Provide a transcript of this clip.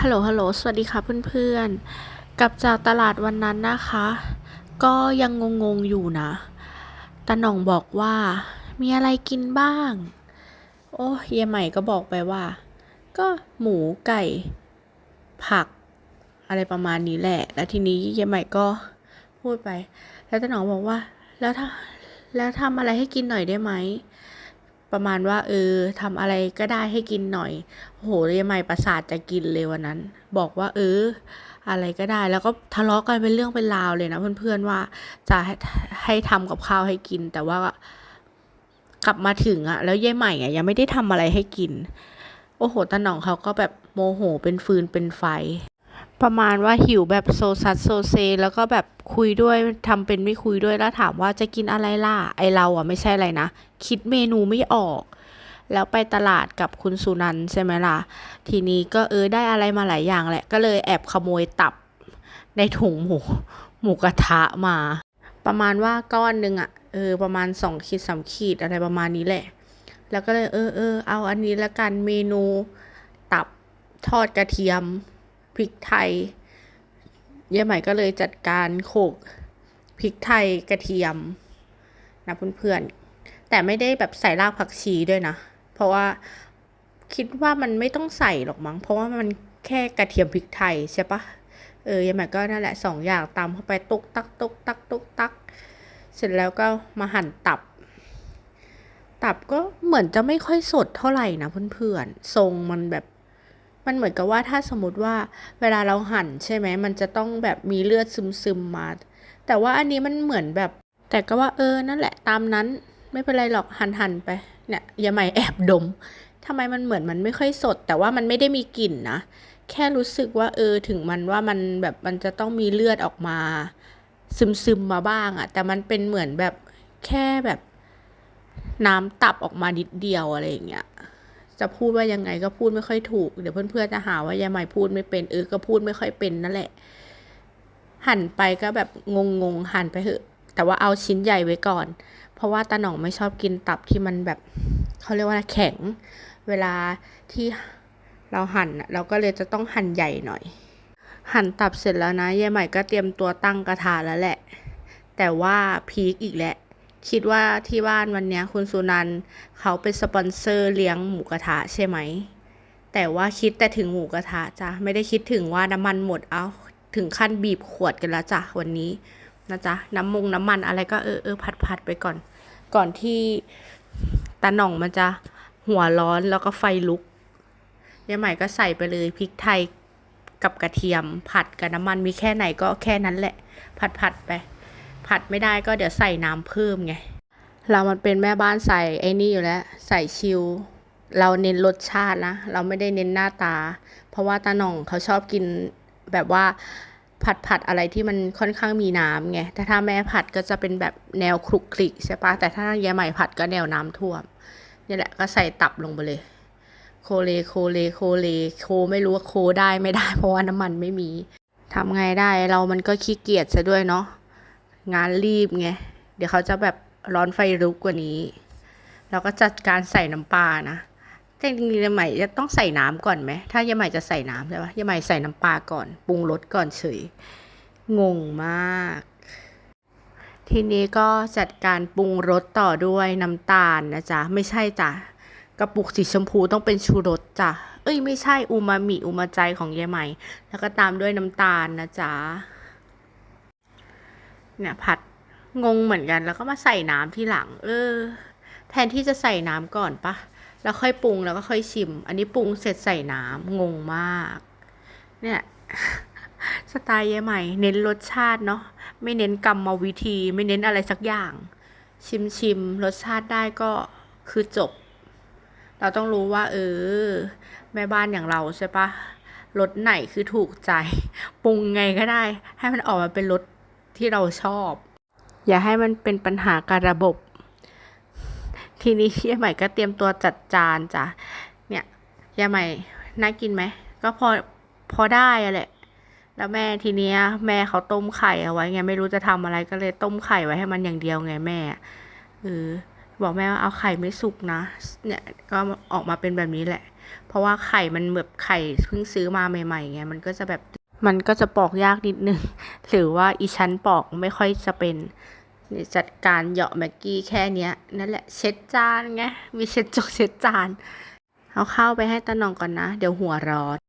ฮัลโหล ฮัลโหล สวัสดีค่ะเพื่อนๆ กลับจากตลาดวันนั้นนะคะ ก็ยังงงๆอยู่นะตาหน่องบอกว่า มีอะไรกินบ้าง โอ้เยใหม่ก็บอกไปว่า ก็หมูไก่ ผัก อะไรประมาณนี้แหละ แล้วทีนี้เยใหม่ก็พูดไป แล้วตาหน่องบอกว่า แล้วถ้าแล้วทำอะไรให้กินหน่อยได้ไหม ประมาณว่า เออทำอะไรก็ได้ให้กินหน่อย โหเรียใหม่ประสาทจะกินเลยวันนั้น บอกว่า เออ อะไรก็ได้ แล้วก็ทะเลาะกันเป็นเรื่องเป็นราวเลยนะเพื่อนๆว่าจะให้ให้ทำกับข้าวให้กิน แต่ว่ากลับมาถึงอะแล้วยายใหม่อะยังไม่ได้ทำอะไรให้กิน โอ้โหตาหน่องเขาก็แบบโมโหเป็นฟืนเป็นไฟ ประมาณว่าหิวแบบโซซัสโซเซ แล้วก็แบบคุยด้วยทำเป็นไม่คุยด้วยแล้วถามว่าจะกินอะไรล่ะไอเราอะไม่ใช่อะไรนะ คิดเมนูไม่ออก แล้วไปตลาดกับคุณสุนันใช่ไหมล่ะ ทีนี้ก็เออได้อะไรมาหลายอย่างแหละ ก็เลยแอบขโมยตับในถุงหมู หมูกระทะมา ประมาณว่าก้อนหนึ่งอะเออประมาณสองขีดสามขีดอะไรประมาณนี้แหละ แล้วก็เลยเออเออเอาอันนี้ละกันเมนูตับทอดกระเทียม พริกไทยเยายใหม่ก็เลยจัดการโขลกพริกไทยกระเทียมนะเพื่อนๆ แต่ไม่ได้แบบใส่รากผักชีด้วยนะ เพราะว่าคิดว่ามันไม่ต้องใส่หรอกมั้ง เพราะว่ามันแค่กระเทียมพริกไทยใช่ปะเออยายใหม่ก็นั่นแหละสองอย่างตามเข้าไปตุกตักตุกตักตุกตัก เสร็จแล้วก็มาหั่นตับ ตับก็เหมือนจะไม่ค่อยสดเท่าไหร่นะเพื่อนๆ ทรงมันแบบ มันเหมือนกับว่าถ้าสมมติว่าเวลาเราหั่นใช่ไหมมันจะต้องแบบมีเลือดซึมๆมา แต่ว่าอันนี้มันเหมือนแบบ แต่ก็ว่าเออนั่นแหละตามนั้นไม่เป็นไรหรอกหั่นหั่นไปเนี่ยอย่าใหม่แอบดมทำไมมันเหมือนมันไม่ค่อยสด แต่ว่ามันไม่ได้มีกลิ่นนะแค่รู้สึกว่าเออถึงมันว่ามันแบบมันจะต้องมีเลือดออกมา ซึมๆมาบ้างอะแต่มันเป็นเหมือนแบบแค่แบบน้ำตับออกมานิดเดียวอะไรอย่างเงี้ย จะพูดว่ายังไงก็พูดไม่ค่อยถูก เดี๋ยวเพื่อนๆจะหาว่ายายใหม่พูดไม่เป็นเออก็พูดไม่ค่อยเป็นนั่นแหละ หั่นไปก็แบบงงๆหั่นไปเถอะ แต่ว่าเอาชิ้นใหญ่ไว้ก่อน เพราะว่าตาหน่องไม่ชอบกินตับที่มันแบบเขาเรียกว่าแข็ง เวลาที่เราหั่นเราก็เลยจะต้องหั่นใหญ่หน่อย หั่นตับเสร็จแล้วนะยายใหม่ก็เตรียมตัวตั้งกระทะแล้วแหละ แต่ว่าพีคอีกแหล้ว คิดว่าที่บ้านวันนี้คุณสุนันเขาเป็นสปอนเซอร์เลี้ยงหมูกระทะใช่ไหม แต่ว่าคิดแต่ถึงหมูกระทะจ้ะไม่ได้คิดถึงว่าน้ำมันหมดเอาถึงขั้นบีบขวดกันแล้วจ้ะวันนี้นะจ๊ะน้ำมงน้ำมันอะไรก็เออเออผัดผัดไปก่อน ก่อนที่ตาหน่องมันจะหัวร้อนแล้วก็ไฟลุกยายใหม่ก็ใส่ไปเลยพริกไทยกับกระเทียมผัดกับน้ำมันมีแค่ไหนก็แค่นั้นแหละ ผัดผัดไป ผัดไม่ได้ก็เดี๋ยวใส่น้ำเพิ่มไง เรามันเป็นแม่บ้านใส่ไอ้นี่อยู่แล้ว ใส่ชิลเราเน้นรสชาตินะ เราไม่ได้เน้นหน้าตา เพราะว่าตาหน่องเขาชอบกินแบบว่าผัดผัดอะไรที่มันค่อนข้างมีน้ำไง แต่ถ้าแม่ผัดก็จะเป็นแบบแนวคลุกคลิกใช่ปะแต่ถ้ายายใหม่ผัดก็แนวน้ำท่วมนี่แหละก็ใส่ตับลงไปเลย โคเลโคเลโคเลโคไม่รู้ว่าโคได้ไม่ได้ เพราะว่าน้ำมันไม่มีทำไงได้เรามันก็ขี้เกียจซะด้วยเนาะ งานรีบไง เดี๋ยวเขาจะแบบร้อนไฟลุกกว่านี้ เราก็จัดการใส่น้ำปลานะแต่จริงๆยายใหม่จะต้องใส่น้ำก่อนไหม ถ้ายายใหม่จะใส่น้ำใช่ปะยายใหม่ใส่น้ำปลาก่อน ปรุงรสก่อนเฉย งงมาก ทีนี้ก็จัดการปรุงรสต่อด้วยน้ำตาลนะจ๊ะ ไม่ใช่จ้ะ กระปุกสีชมพูต้องเป็นชูรสจ้ะ เอ้ยไม่ใช่อูมามิอูมาใจของยายใหม่ แล้วก็ตามด้วยน้ำตาลนะจ๊ะ เนี่ยผัดงงเหมือนกันแล้วก็มาใส่น้ำที่หลัง เออ แทนที่จะใส่น้ำก่อนปะแล้วค่อยปรุงแล้วก็ค่อยชิม อันนี้ปรุงเสร็จใส่น้ำงงมาก เนี่ยสไตล์เยใหม่ เน้นรสชาติเนาะไม่เน้นกรรมวิธี ไม่เน้นอะไรสักอย่าง ชิมชิมรสชาติได้ก็คือจบ เราต้องรู้ว่า เออ แม่บ้านอย่างเราใช่ปะรสไหนคือถูกใจ ปรุงไงก็ได้ ให้มันออกมาเป็นรส ที่เราชอบ อย่าให้มันเป็นปัญหาการระบบ ทีนี้ยายใหม่ก็เตรียมตัวจัดจานจ้ะเนี่ยยายใหม่น่ากินไหมก็พอพอได้อะแหละแล้วแม่ทีเนี้ย แม่เขาต้มไข่เอาไว้ไงไม่รู้จะทำอะไรก็เลยต้มไข่ไว้ให้มันอย่างเดียวไงแม่เออบอกแม่ว่าเอาไข่ไม่สุกนะ เนี่ยก็ออกมาเป็นแบบนี้แหละ เพราะว่าไข่มันแบบไข่เพิ่งซื้อมาใหม่ๆไงมันก็จะแบบ มันก็จะปอกยากนิดนึง หรือว่าอีชั้นปอกไม่ค่อยจะเป็นนี่จัดการเหยาะแม็กกี้แค่เนี้ย นั่นแหละเช็ดจานไงมีเช็ดจกเช็ดจาน เอาข้าวไปให้ตาหน่องก่อนนะ เดี๋ยวหัวร้อน